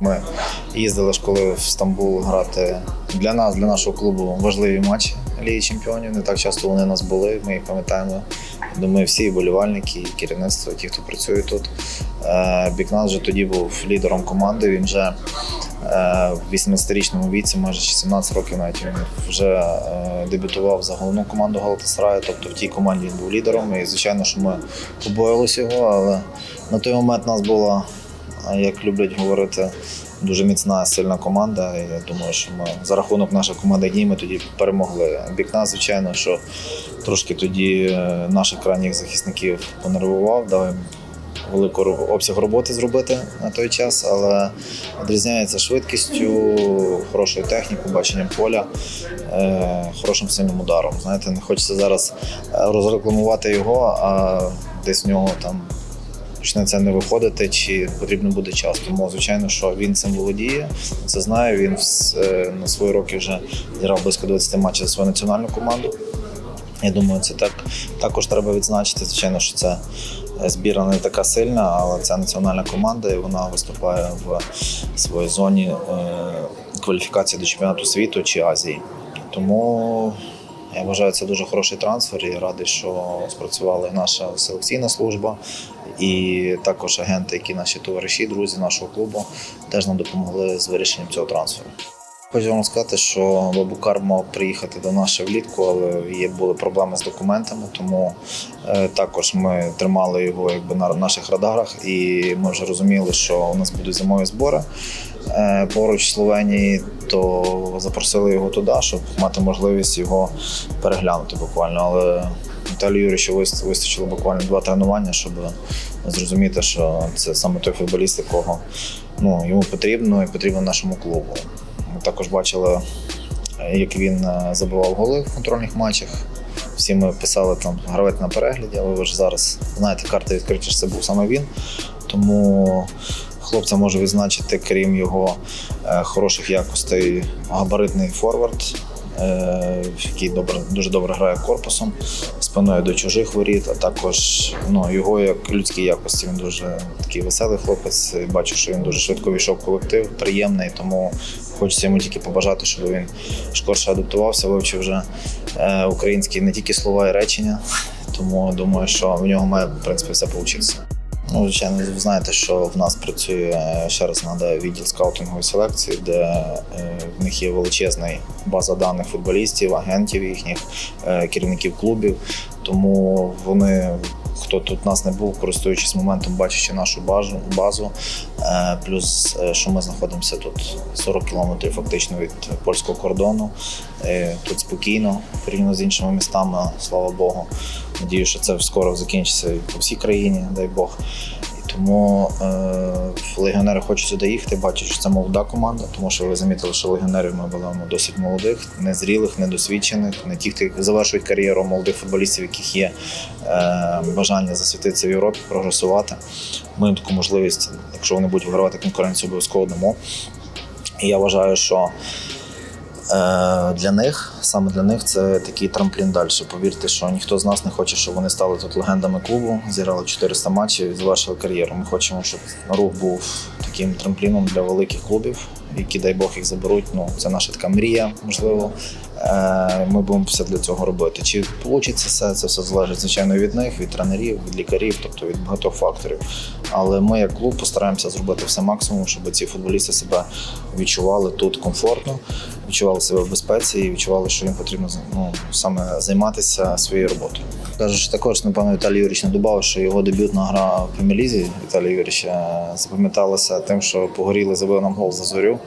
Ми їздили ж в Стамбул грати для нас, для нашого клубу важливі матчі Ліги Чемпіонів. Не так часто вони у нас були. Ми їх пам'ятаємо. Думаю, всі болівальники, і керівництво, ті, хто працює тут. Е, Бікнас вже тоді був лідером команди. Він вже е, в 18-річному віці, майже 17 років навіть він вже е, дебютував за головну команду Галатасараю. Тобто в тій команді він був лідером. І звичайно, що ми побоїлися його, але на той момент нас була а як люблять говорити, дуже міцна, сильна команда. І я думаю, що ми за рахунок нашої команди дій ми тоді перемогли. Бікна, звичайно, що трошки тоді е, наших крайніх захисників понервував, їм велику обсяг роботи зробити на той час, але відрізняється швидкістю, хорошою технікою, баченням поля, е, хорошим сильним ударом. Знаєте, не хочеться зараз е, розрекламувати його, а десь в нього там почне це не виходити, чи потрібно буде час. Тому, звичайно, що він цим володіє, це знає. Він е, на свої роки вже зіграв близько 20 матчів за свою національну команду. Я думаю, це так також треба відзначити. Звичайно, що це збірна не така сильна, але це національна команда, і вона виступає в своїй зоні е, кваліфікації до чемпіонату світу чи Азії. Тому я вважаю, це дуже хороший трансфер і радий, що спрацювала наша селекційна служба, і також агенти, які наші товариші, друзі нашого клубу, теж нам допомогли з вирішенням цього трансферу. Хочу вам сказати, що Бабукар мав приїхати до нас влітку, але є були проблеми з документами, тому е, також ми тримали його якби на наших радарах, і ми вже розуміли, що у нас будуть зимові збори е, поруч Словенії, то запросили його туди, щоб мати можливість його переглянути буквально. Але Віталію Юрійовичу вис- вистачило буквально два тренування, щоб зрозуміти, що це саме той футболіст, якого ну, йому потрібно і потрібно нашому клубу. Також бачили, е, як він е, забивав голи в контрольних матчах. Всі ми писали там гравець на перегляді, але ви ж зараз знаєте, карти відкриті, що це був саме він. Тому хлопця можу відзначити, крім його е, хороших якостей, габаритний форвард, який добре, дуже добре грає корпусом, спиною до чужих воріт, а також ну, його як людські якості. Він дуже такий веселий хлопець. Бачу, що він дуже швидко війшов в колектив, приємний, тому хочеться йому тільки побажати, щоб він шкорше адаптувався, вивчив вже е, українські не тільки слова і речення. Тому думаю, що в нього має в принципі все вийти. Ну, звичайно, ви знаєте, що в нас працює е, ще раз нагадаю, відділ скаутингової селекції, де е, в них є величезна база даних футболістів, агентів їхніх, е, керівників клубів. Тому вони, хто тут нас не був, користуючись моментом, бачачи нашу базу, е, плюс е, що ми знаходимося тут 40 кілометрів фактично від польського кордону. Е, Тут спокійно, порівняно з іншими містами, слава Богу. Надію, що це скоро закінчиться по всій країні, дай Бог. Тому е, легіонери хочуть сюди їхати. Бачать, що це молода команда, тому що ви замітили, що легіонерів ми беремо досить молодих, незрілих, недосвідчених, не ті, хто завершують кар'єру молодих футболістів, яких є е, бажання засвітитися в Європі, прогресувати. Ми таку можливість, якщо вони будуть вигравати конкуренцію, обов'язково дамо. І я вважаю, що Для них, саме для них, це такий трамплін далі. Повірте, що ніхто з нас не хоче, щоб вони стали тут легендами клубу, зіграли 400 матчів і завершили кар'єру. Ми хочемо, щоб рух був таким трампліном для великих клубів, які, дай Бог, їх заберуть. Ну, це наша така мрія, можливо. Е, Ми будемо все для цього робити. Чи вийде все, це все залежить, звичайно, від них, від тренерів, від лікарів, тобто від багатьох факторів. Але ми, як клуб, постараємося зробити все максимум, щоб ці футболісти себе відчували тут комфортно, відчували себе в безпеці і відчували, що їм потрібно ну, саме займатися своєю роботою. Кажу, що також, напевно, Віталій Юрійович не додав, що його дебютна гра в Прем'єр-лізі Віталія Юрійовича запам'яталася тим, що погоріли, забив нам гол за зорю.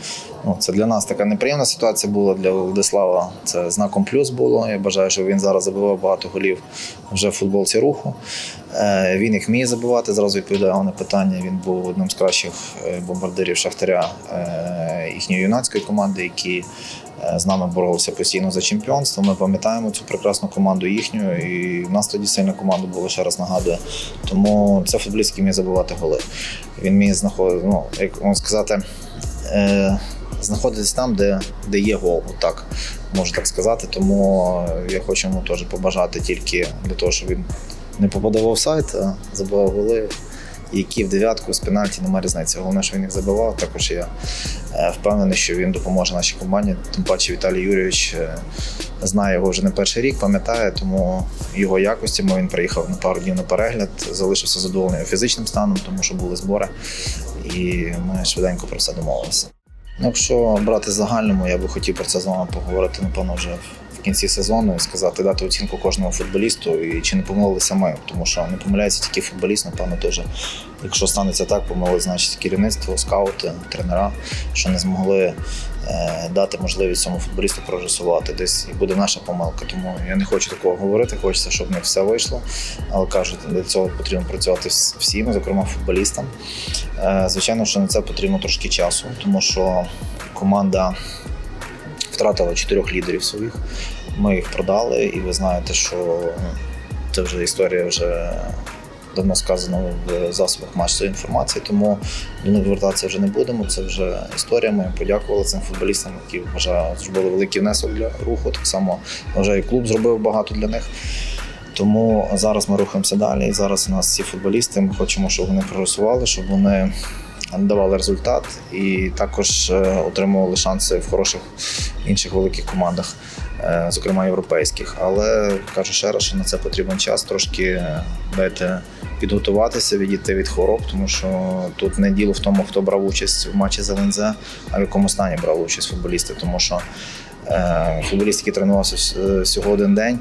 Ну, це для нас така неприємна ситуація була для Владислава. Це знаком плюс було. Я бажаю, щоб він зараз забивав багато голів вже в футболці руху. Е, Він їх вміє забивати. Зразу відповідаю на питання. Він був одним з кращих е, бомбардирів Шахтаря е, їхньої юнацької команди, які з нами боролися постійно за чемпіонство. Ми пам'ятаємо цю прекрасну команду їхню, і в нас тоді сильна команда була, ще раз нагадую. Тому це футболіст, який вміє забивати голи. Він вміє знаходити, ну, як можна сказати, е, знаходитись там, де, де є гол. Так, можу так сказати. Тому я хочу йому теж побажати тільки для того, щоб він не попадав в офсайд, а забивав голи. Які в дев'ятку з пенальті немає різниці. Головне, що він їх забивав. Також я е, впевнений, що він допоможе нашій команді. Тим паче Віталій Юрійович е, знає його вже не перший рік, пам'ятає, тому його якостями він приїхав на пару днів на перегляд, залишився задоволений фізичним станом, тому що були збори, і ми швиденько про все домовилися. Якщо брати загальному, я би хотів про це з вами поговорити, напевно, вже в кінці сезону і сказати, дати оцінку кожному футболісту і чи не помилилися ми, тому що не помиляється тільки футболіст, напевно, теж. Якщо станеться так, помилилось, значить керівництво, скаути, тренера, що не змогли е, дати можливість цьому футболісту прогресувати. Десь і буде наша помилка. Тому я не хочу такого говорити. Хочеться, щоб них все вийшло. Але кажуть, для цього потрібно працювати вс- всім, зокрема футболістам. Е, Звичайно, що на це потрібно трошки часу, тому що команда втратила чотирьох лідерів своїх. Ми їх продали, і ви знаєте, що ну, це вже історія вже давно сказана в засобах масової інформації, тому до них звертатися вже не будемо. Це вже історія. Ми подякували цим футболістам, які вважаю, зробили великий внесок для руху. Так само вважаю, і клуб зробив багато для них. Тому зараз ми рухаємося далі. І зараз у нас ці футболісти. Ми хочемо, щоб вони прогресували, щоб вони давали результат і також е, отримували шанси в хороших інших великих командах, е, зокрема європейських. Але кажу ще раз, що на це потрібен час, трошки е, дайте підготуватися, відійти від хвороб, тому що тут не діло в тому, хто брав участь в матчі за ЛНЗ, а в якому стані брали участь футболісти, тому що футболіст, який тренувався всього один день.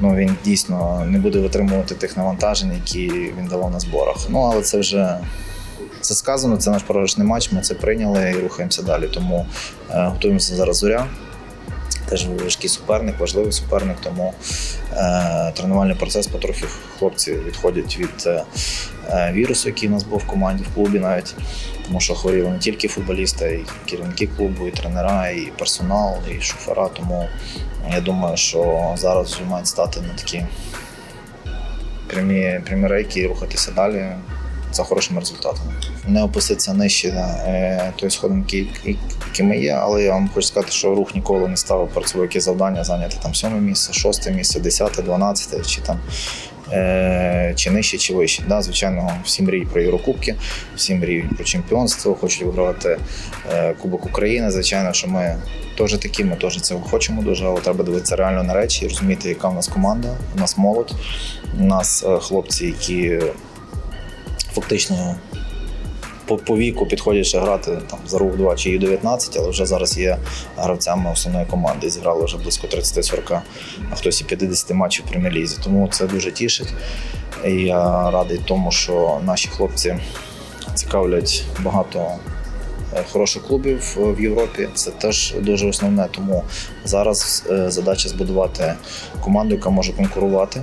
Ну він дійсно не буде витримувати тих навантажень, які він давав на зборах. Ну але це вже це сказано. Це наш програшний матч. Ми це прийняли і рухаємося далі. Тому е, готуємося зараз зоря. Теж важкий суперник, важливий суперник, тому е, тренувальний процес потрохи хлопці відходять від е, е, вірусу, який у нас був в команді, в клубі навіть. Тому що хворіли не тільки футболісти, й керівники клубу, і тренера, і персонал, і шофера. Тому я думаю, що зараз мають стати на такі прямі, прямі рейки і рухатися далі за хорошими результатами. Не опуститися нижче е, тої сходинки, які ми є, але я вам хочу сказати, що рух ніколи не ставив перед собою яке завдання зайняти там сьоме місце, шосте місце, десяте, дванадцяте чи там. е, Чи нижче, чи вище. Да, звичайно, всі мріють про Єврокубки, всі мріють про чемпіонство, хочуть вигравати е, Кубок України. Звичайно, що ми теж такі, ми теж це хочемо дуже, але треба дивитися реально на речі і розуміти, яка в нас команда, у нас молодь, у нас хлопці, які фактично по, по віку підходять ще грати там за рух 2 чи Ю-19, але вже зараз є гравцями основної команди. Зіграли вже близько 30-40, а хтось і 50 матчів в прем'єр-лізі. Тому це дуже тішить. І я радий тому, що наші хлопці цікавлять багато е, хороших клубів в Європі. Це теж дуже основне. Тому зараз е, задача збудувати команду, яка може конкурувати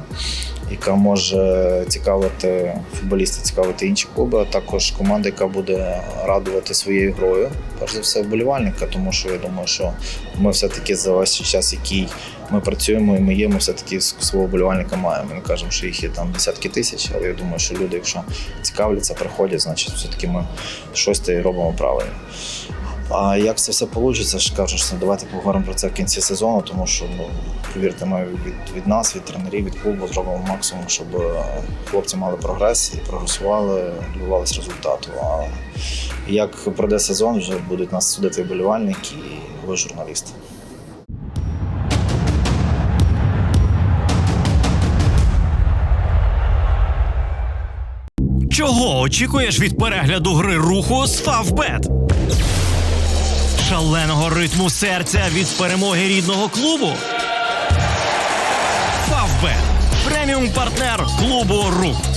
яка може цікавити футболісти, цікавити інші клуби, а також команда, яка буде радувати своєю грою. Перш за все, вболівальника, тому що я думаю, що ми все-таки за весь час, який ми працюємо і ми є, ми все-таки свого вболівальника маємо. Ми не кажемо, що їх є там десятки тисяч, але я думаю, що люди, якщо цікавляться, приходять, значить, все-таки ми щось робимо правильно. А як це все вийде, ж кажу, що давайте поговоримо про це в кінці сезону, тому що ну, повірте, ми від, від нас, від тренерів, від клубу зробимо максимум, щоб е, хлопці мали прогрес і прогресували, добивалися результату. А як пройде сезон, вже будуть нас судити вболівальники і ви журналісти. Чого очікуєш від перегляду гри руху з Фавбет? Шаленого ритму серця від перемоги рідного клубу? Фавбе преміум партнер клубу Рух.